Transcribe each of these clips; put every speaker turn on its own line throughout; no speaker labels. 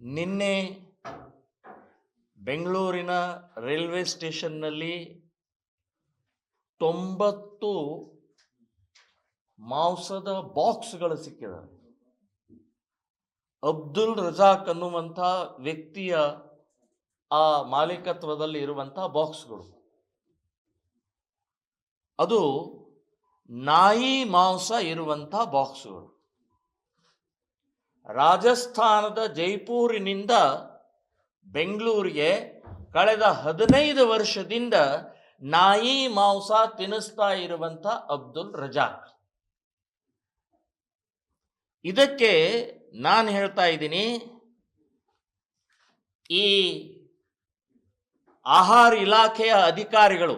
ನಿನ್ನೆ ಬೆಂಗಳೂರಿನ ರೈಲ್ವೆ ಸ್ಟೇಷನ್ನಲ್ಲಿ ತೊಂಬತ್ತು ಮಾಂಸದ ಬಾಕ್ಸ್ಗಳು ಸಿಕ್ಕಿದ್ದಾರೆ ಅಬ್ದುಲ್ ರಜಾಕ್ ಅನ್ನುವಂಥ ವ್ಯಕ್ತಿಯ ಆ ಮಾಲೀಕತ್ವದಲ್ಲಿ ಇರುವಂಥ ಬಾಕ್ಸ್ಗಳು. ಅದು ನಾಯಿ ಮಾಂಸ ಇರುವಂಥ ಬಾಕ್ಸ್ಗಳು. ರಾಜಸ್ಥಾನದ ಜೈಪುರಿನಿಂದ ಬೆಂಗಳೂರಿಗೆ ಕಳೆದ ಹದಿನೈದು ವರ್ಷದಿಂದ ನಾಯಿ ಮಾಂಸ ತಿನ್ನಿಸ್ತಾ ಇರುವಂಥ ಅಬ್ದುಲ್ ರಜಾಕ್. ಇದಕ್ಕೆ ನಾನು ಹೇಳ್ತಾ ಇದ್ದೀನಿ, ಈ ಆಹಾರ ಇಲಾಖೆಯ ಅಧಿಕಾರಿಗಳು,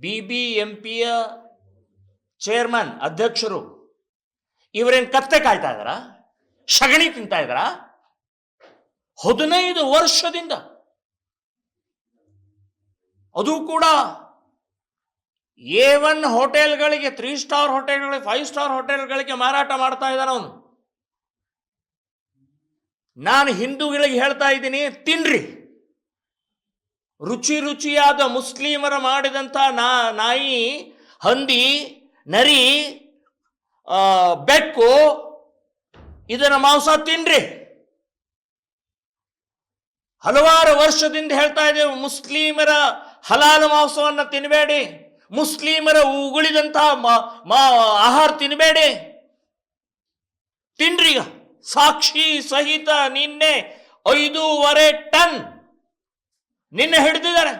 ಬಿ ಬಿ ಎಂ ಪಿಯ ಚೇರ್ಮನ್ ಅಧ್ಯಕ್ಷರು ಇವರೇನು ಕತ್ತೆ ಕಾಯ್ತಾ ಇದ್ದಾರಾ? ಸಗಣಿ ತಿಂತಾ ಇದ್ದಾರಾ? ಹದಿನೈದು ವರ್ಷದಿಂದ ಅದು ಕೂಡ ಎ ಒನ್ ಹೋಟೆಲ್ಗಳಿಗೆ ತ್ರೀ ಸ್ಟಾರ್ ಹೋಟೆಲ್ಗಳಿಗೆ ಫೈವ್ ಸ್ಟಾರ್ ಹೋಟೆಲ್ಗಳಿಗೆ ಮಾರಾಟ ಮಾಡ್ತಾ ಇದ್ದಾನ ಅವನು. ನಾನು ಹಿಂದೂಗಳಿಗೆ ಹೇಳ್ತಾ ಇದ್ದೀನಿ, ತಿನ್ರಿ. ರುಚಿ ರುಚಿಯಾದ ಮುಸ್ಲಿಮರ ಮಾಡಿದಂಥ ನಾಯಿ, ಹಂದಿ, ನರಿ ಬೆಕ್ಕು ಇದರ ಮಾಂಸ ತಿನ್ರಿ. ಹಲವಾರು ವರ್ಷದಿಂದ ಹೇಳ್ತಾ ಇದ್ದೇವೆ, ಮುಸ್ಲಿಮರ ಹಲಾಲು ಮಾಂಸವನ್ನು ತಿನ್ನಬೇಡಿ ಮುಸ್ಲಿಮರ ಉಗುಳಿದಂತಹ ಆಹಾರ ತಿನ್ನಬೇಡಿ ತಿನ್ರಿ ಸಾಕ್ಷಿ ಸಹಿತ ನಿನ್ನೆ ಐದೂವರೆ ಟನ್ ನಿನ್ನೆ ಹಿಡಿದಿದ್ದಾರೆ.